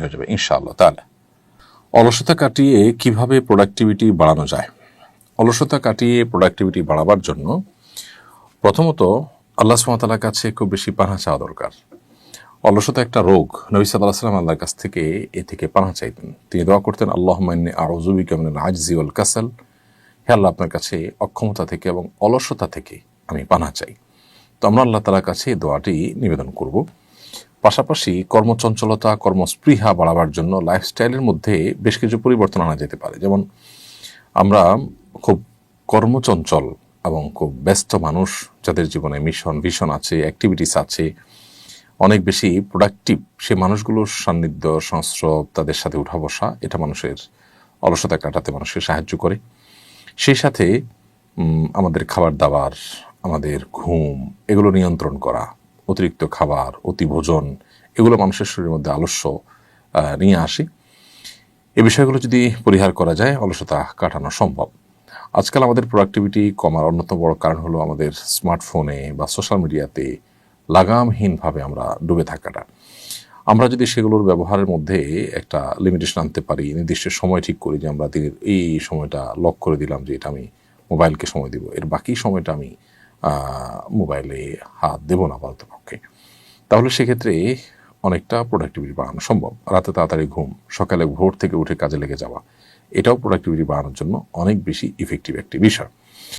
হয়ে যাবে, ইনশাআল্লাহ। তাহলে, অলসতা কাটিয়ে কীভাবে প্রোডাক্টিভিটি বাড়ানো যায়? অলসতা কাটিয়ে প্রোডাক্টিভিটি বাড়াবার জন্য প্রথমত আল্লাহ সুমতালার কাছে খুব বেশি পানা চাওয়া দরকার। অলসতা একটা রোগ। নবী সাল্লাহ সাল্লাম আল্লাহর কাছ থেকে এ থেকে পানা চাইতেন। তিনি দোয়া করতেন আল্লাহ মান্নে আউজুবি কেমন আজজি ওল কাসাল। হে আল্লাহ, আপনার কাছে অক্ষমতা থেকে এবং অলসতা থেকে আমি পানা চাই। তো আমরা আল্লাহ তালার কাছে দোয়াটি নিবেদন করব। পাশাপাশি কর্মচঞ্চলতা, কর্মস্পৃহা বাড়াবার জন্য লাইফস্টাইলের মধ্যে বেশ কিছু পরিবর্তন আনা যেতে পারে। যেমন আমরা খুব কর্মচঞ্চল এবং খুব ব্যস্ত মানুষ, যাদের জীবনে মিশন ভিশন আছে অ্যাক্টিভিটিস আছে, অনেক বেশি প্রোডাক্টিভ সে মানুষগুলোর সান্নিধ্য, সংস্রব, তাদের সাথে উঠা বসা এটা মানুষের অলসতা কাটাতে মানুষকে সাহায্য করে। সেই সাথে আমাদের খাবার দাবার, আমাদের ঘুম, এগুলো নিয়ন্ত্রণ করা অতিরিক্ত খাবার অতি ভোজন এগুলো মানুষের শরীরের মধ্যে আলস্য নিয়ে আসে। এ বিষয়গুলো যদি পরিহার করা যায়, অলসতা কাটানো সম্ভব। আজকাল আমাদের প্রোডাক্টিভিটি কমার অন্যতম বড় কারণ হলো আমাদের স্মার্টফোনে বা সোশ্যাল মিডিয়াতে লাগামহীনভাবে আমরা ডুবে থাকাটা। আমরা যদি সেগুলোর ব্যবহারের মধ্যে একটা লিমিটেশন আনতে পারি, নির্দিষ্ট সময় ঠিক করি যে আমরা দিনের এই সময়টা লক করে দিলাম যে এটা আমি মোবাইলকে সময় দিব, এর বাকি সময়টা আমি মোবাইলে হাত দেব না আপাতত পক্ষে তাহলে সেক্ষেত্রে অনেকটা প্রোডাক্টিভিটি বাড়ানো সম্ভব। রাতে তাড়াতাড়ি ঘুম, সকালে ভোর থেকে উঠে কাজে লেগে যাওয়া, এটাও প্রোডাক্টিভিটি বাড়ানোর জন্য অনেক বেশি ইফেক্টিভ একটি বিষয়।